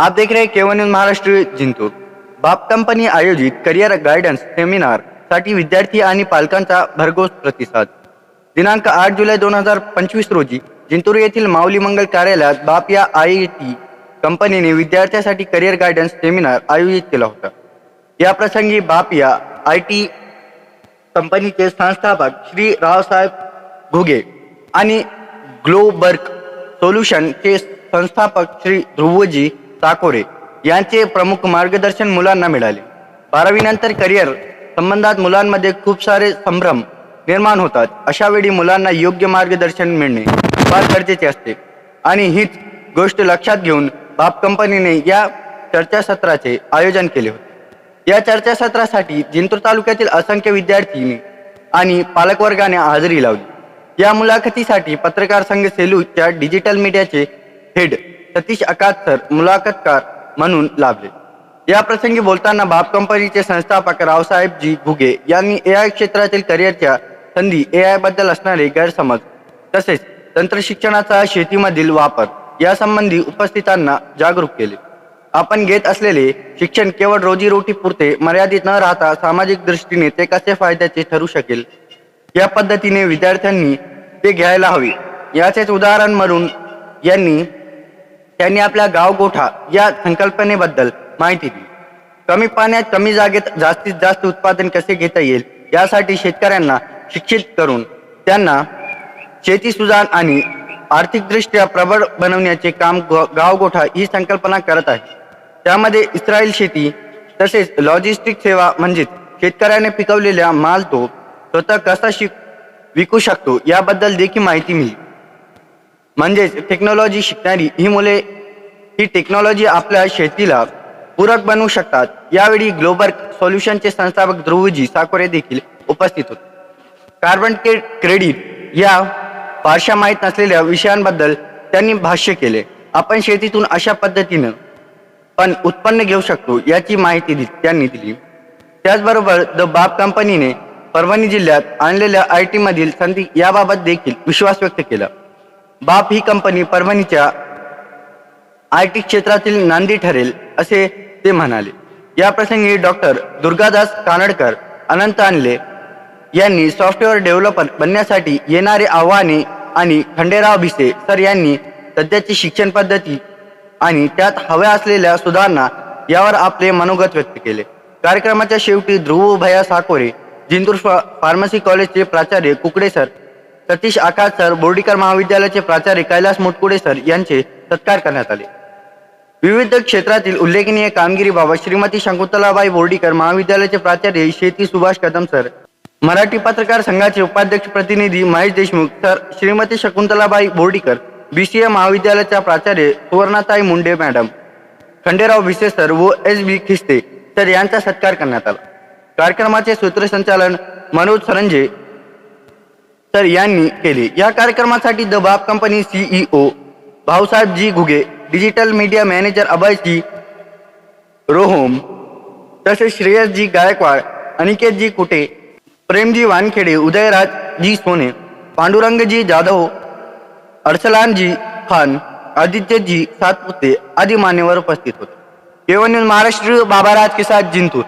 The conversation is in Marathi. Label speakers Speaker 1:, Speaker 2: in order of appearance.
Speaker 1: आप देख रहे केवन न्यूज महाराष्ट्र जिंतूर। बाप कंपनी आयोजित करिअर गायडन्स सेमिनारसाठी विद्यार्थी आणि पालकांचा भरघोस प्रतिसाद. दिनांक आठ जुलै दोन हजार पंचवीस रोजी जिंतूर येथील माऊली मंगल कार्यालयात बाप या आय टी कंपनीने विद्यार्थ्यांसाठी करिअर गायडन्स सेमिनार आयोजित केला होता. या प्रसंगी बाप या आय टी कंपनीचे संस्थापक श्री रावसाहेब घुगे आणि ग्लोबर्क सोल्युशनचे संस्थापक श्री ध्रुवजी चाकोरे यांचे प्रमुख मार्गदर्शन मुलांना मिळाले. बारावी नंतर करिअर संबंधात मुलांमध्ये खूप सारे संभ्रम निर्माण होतात. अशा वेळी मुलांना योग्य मार्गदर्शन मिळणे फार गरजेचे असते. आणि हीच गोष्ट लक्षात घेऊन बाप कंपनीने या चर्चासत्राचे आयोजन केले होते. या चर्चासत्रासाठी जिंतूर तालुक्यातील असंख्य विद्यार्थी आणि पालकवर्गाने हजेरी लावली. या मुलाखतीसाठी पत्रकार संघ सेलूच्या डिजिटल मीडियाचे हेड सतीश अकात्तर मुलाखतकार म्हणून लाभले. या प्रसंगी बोलताना बाप कंपनीचे संस्थापक रावसाहेबजी घुगे यांनी ए आय क्षेत्रातील करिअरच्या संधी ए आयबद्दल असणारे गैरसमज तसेच तंत्रशिक्षणाचा शेतीमधील वापर यासंबंधी उपस्थितांना जागरूक केले. आपण घेत असलेले शिक्षण केवळ रोजीरोटी पुरते मर्यादित न राहता सामाजिक दृष्टीने ते कसे फायद्याचे ठरू शकेल? या पद्धतीने विद्यार्थ्यांनी ते घ्यायला हवे. याचेच उदाहरण म्हणून यांनी त्यांनी आपल्या गाव गोठा या संकल्पनेबद्दल माहिती दिली. कमी पाण्यात कमी जागेत जास्तीत जास्त उत्पादन कसे घेता येईल यासाठी शेतकऱ्यांना शिक्षित करून त्यांना शेती सुजाण आणि आर्थिकदृष्ट्या प्रबळ बनवण्याचे काम गाव गावगोठा ही संकल्पना करत आहे. त्यामध्ये इस्रायल शेती तसेच लॉजिस्टिक सेवा म्हणजेच शेतकऱ्याने पिकवलेला माल तो स्वतः कसा शिक विकू शकतो याबद्दल देखील माहिती मिळेल. म्हणजेच टेक्नॉलॉजी शिकणारी ही मुले ही टेक्नॉलॉजी आपल्या शेतीला पूरक बनवू शकतात. यावेळी ग्लोबल सोल्युशनचे संस्थापक ध्रुवजी साकोरे देखील उपस्थित होते. कार्बन के क्रेडिट या फारशा माहीत नसलेल्या विषयांबद्दल त्यांनी भाष्य केले. आपण शेतीतून अशा पद्धतीनं पण उत्पन्न घेऊ शकतो याची माहिती दि त्यांनी दिली. त्याचबरोबर द बाप कंपनीने परभणी जिल्ह्यात आणलेल्या आय टीमधील संधी याबाबत देखील विश्वास व्यक्त केला. बाप ही कंपनी परभणीच्या आय टी क्षेत्रातील नांदी ठरेल असे ते म्हणाले. या प्रसंगी डॉक्टर दुर्गादास कानडकर अनंत आणले यांनी सॉफ्टवेअर डेव्हलपर बनण्यासाठी येणारे आव्हाने आणि खंडेराव भिसे सर यांनी सध्याची शिक्षण पद्धती आणि त्यात हव्या असलेल्या सुधारणा यावर आपले मनोगत व्यक्त केले. कार्यक्रमाच्या शेवटी ध्रुव भया साकोरे जिंतूर फार्मसी कॉलेजचे प्राचार्य कुकडे सर सतीश आखात सर बोर्डीकर महाविद्यालयाचे प्राचार्य कैलास मुटकुडे सर यांचे सत्कार करण्यात आले. विविध क्षेत्रातील उल्लेखनीय कामगिरीबाबत श्रीमती शकुंतलाबाई बोर्डीकर महाविद्यालयाचे प्राचार्य शेती सुभाष कदम सर मराठी पत्रकार संघाचे उपाध्यक्ष प्रतिनिधी महेश देशमुख सर श्रीमती शकुंतलाबाई बोर्डीकर बीसीए महाविद्यालयाच्या प्राचार्य सुवर्णाताई मुंडे मॅडम खंडेराव भिसे सर व एस बी खिस्ते सर यांचा सत्कार करण्यात आला. कार्यक्रमाचे सूत्रसंचालन मनोज सरंजे सर यांनी केले. या कार्यक्रमासाठी the Baap company CEO Bhausahebji Ghuge digital media manager Abhayji Rohom तसेच श्रेयसजी गायकवाड अनिकेतजी कुटे प्रेमजी वानखेडे उदयराज जी सोने पांडुरंगजी जाधव अर्सलानजी खान आदित्यजी सातपुते आदी मान्यवर उपस्थित होते. केवळ महाराष्ट्र बाबाराज के साथ जिंतूर.